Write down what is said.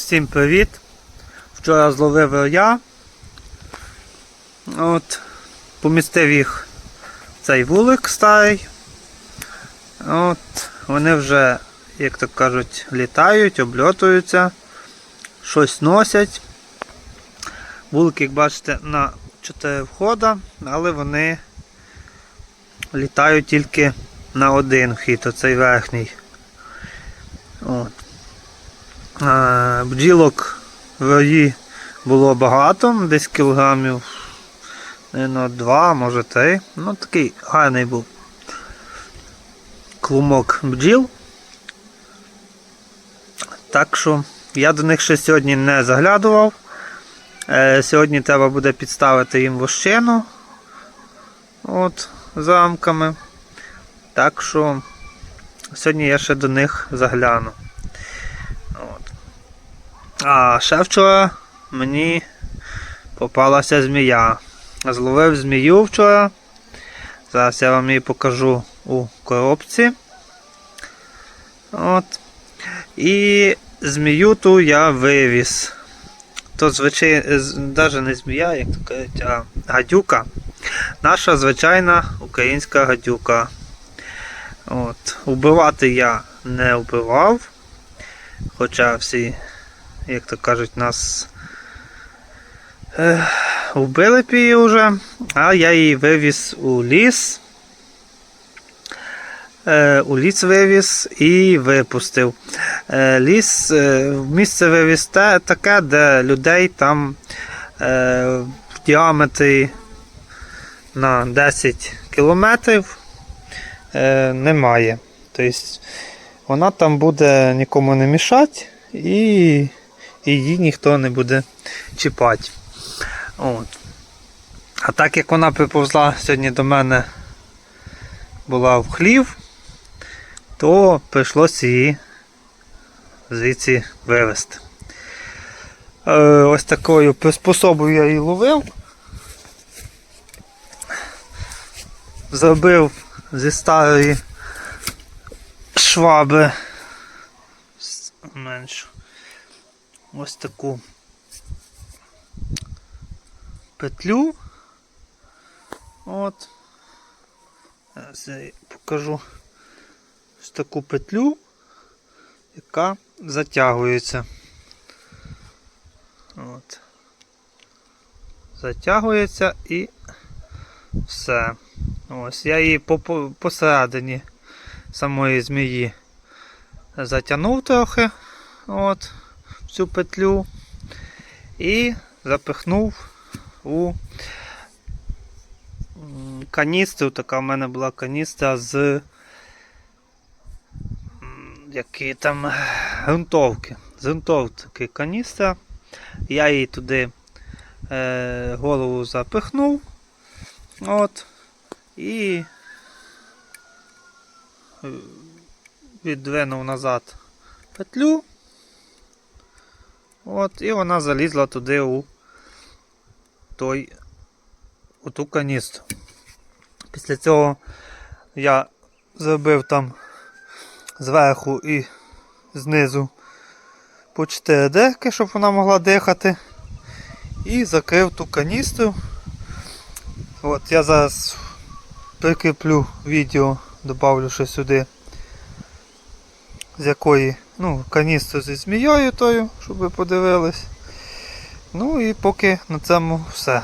Всім привіт! Вчора зловив я. От, помістив їх цей вулик старий. От, вони вже, як то кажуть, літають, обльотуються, щось носять. Вулик, як бачите, на 4 входа, але вони літають тільки на один вхід, оцей верхній. От. Е, Бджілок в раї було багато, десь кілограмів на 2, може 3. Ну такий гарний був клумок бджіл. Так що я до них ще сьогодні не заглядував. Е, Сьогодні треба буде підставити їм вощину от, за рамками. Так що сьогодні я ще до них загляну. А ще вчора мені попалася змія. Зловив змію вчора. Зараз я вам її покажу у коробці. От. І змію ту я вивіз. То звичайно, навіть не змія, як то кажуть, а гадюка. Наша звичайна українська гадюка. От. Убивати я не вбивав. Хоча всі, як то кажуть, нас вбили її вже, а я її вивіз у ліс. Е, у ліс вивіз і випустив. Е, ліс, е, місце вивіз те, таке, де людей там в діаметрі на 10 кілометрів немає. Тобто вона там буде нікому не мішати і, і її ніхто не буде чіпати. От. А так як вона приповзла сьогодні до мене була в хлів, то прийшлося її звідси вивезти. Е, ось такою приспособою я її ловив. Зробив зі старої шваби меншу. Ось таку петлю. От. Зараз я покажу ось таку петлю, яка затягується. От. Затягується і все. Ось я її по- по- посередині самої змії затягнув трохи от, цю петлю і запихнув у каністру. Така в мене була каністра з які там е, грунтовки. З грунтовки каністра. Я її туди е, голову запихнув. От. І е, віддвинув назад петлю. От, і вона залізла туди у той у ту каністру. Після цього я зробив там зверху і знизу по 4 дирки, щоб вона могла дихати. І закрив ту каністру. От я зараз прикріплю відео, добавлю ще сюди, з якої, ну, каністру зі змією тою, щоб ви подивились. Ну і поки на цьому все.